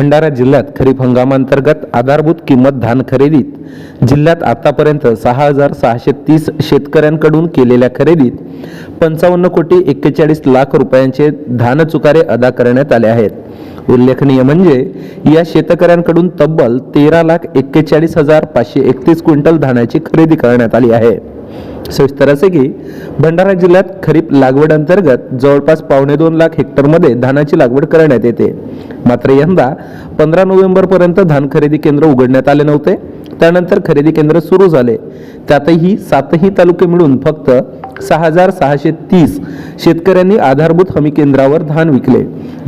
भंडारा जिल्ह्यात खरीप हंगामांतर्गत आधारभूत किंमत धान खरेदीत जिल्ह्यात आतापर्यंत सहा हजार सहाशे तीस शेतकऱ्यांकडून केलेल्या खरेदीत पंचावन्न कोटी एक्केचाळीस लाख रुपयांचे धान चुकारे अदा करण्यात आले आहेत. उल्लेखनीय म्हणजे या शेतकऱ्यांकडून तब्बल तेरा लाख एक्केचाळीस हजार पाचशे एकतीस क्विंटल धान्याची खरेदी करण्यात आली आहे. सविस्तर असे की भंडारा जिल्ह्यात खरीप लागवड अंतर्गत जवळपास पावणे दोन लाख हेक्टरमध्ये धानाची लागवड करण्यात येते. मात्र यंदा पंधरा नोव्हेंबरपर्यंत धान खरेदी केंद्र उघडण्यात आले नव्हते. त्यानंतर खरेदी केंद्र सुरू झाले. त्यातही सातही तालुके मिळून फक्त सहा हजार सहाशे तीस शेतकऱ्यांनी आधारभूत हमी केंद्रावर धान विकले.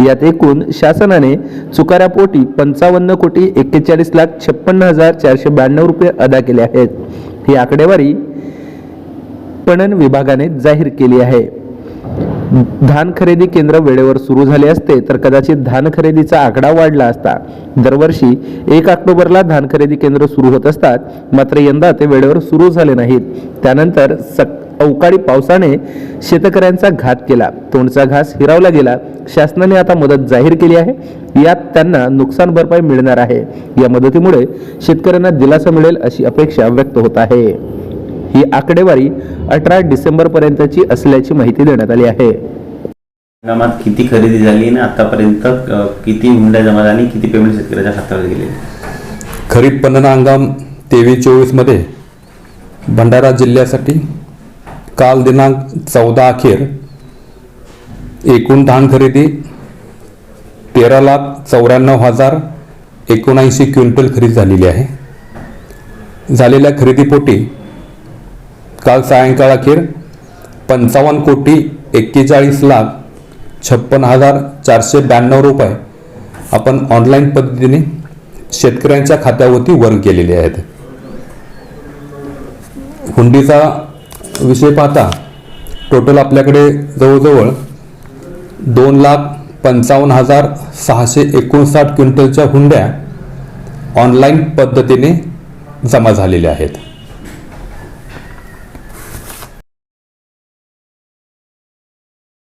यात एकूण शासनाने चुकाऱ्यापोटी पंचावन्न कोटी एक्केचाळीस लाख छप्पन्न हजार चारशे ब्याण्णव रुपये अदा केले आहेत. ही आकडेवारी पणन विभागाने जाहीर केली आहे. धान खरेदी केंद्र वेळेवर सुरू झाले असते तर कदाचित धान खरेदीचा आकडा वाढला असता. दरवर्षी एक ऑक्टोबरला धान खरेदी केंद्र सुरू होत असतात मात्र यंदा ते वेळेवर सुरू झाले नाहीत. त्यानंतर सक अवकाळी पावसाने शेतकऱ्यांचा घात केला तोंडचा घास हिरावला गेला. शासनाने आता मदत जाहीर केली आहे. यात त्यांना नुकसान भरपाई मिळणार आहे. या मदतीमुळे शेतकऱ्यांना दिलासा मिळेल अशी अपेक्षा व्यक्त होत आहे. ही आकडेवारी अठरा डिसेंबर पर्यंतची असल्याची माहिती देण्यात आली आहे. हंगामात किती खरेदी झाली आणि आतापर्यंत किती हुंडा जमा झाली किती पेमेंट शेतकऱ्याच्या खात्यावर गेले? खरीप पणन हंगाम तेवीस चोवीसमध्ये भंडारा जिल्ह्यासाठी काल दिनांक चौदा अखेर एकूण धान खरेदी तेरा लाख चौऱ्याण्णव हजार एकोणऐंशी क्विंटल खरेदी झालेली आहे. झालेल्या खरेदीपोटी काल सायंकाळ अखेर पंचावन्न कोटी एक्केचाळीस लाख छप्पन हजार चारशे ब्याण्णव रुपये आपण ऑनलाईन पद्धतीने शेतकऱ्यांच्या खात्यावरती वर्ग केलेले आहेत. हुंडीचा विषय पाहता टोटल आपल्याकडे जवळजवळ दोन लाख पंचावन्न हजार सहाशे एकोणसाठ क्विंटलच्या हुंड्या ऑनलाईन पद्धतीने जमा झालेल्या आहेत.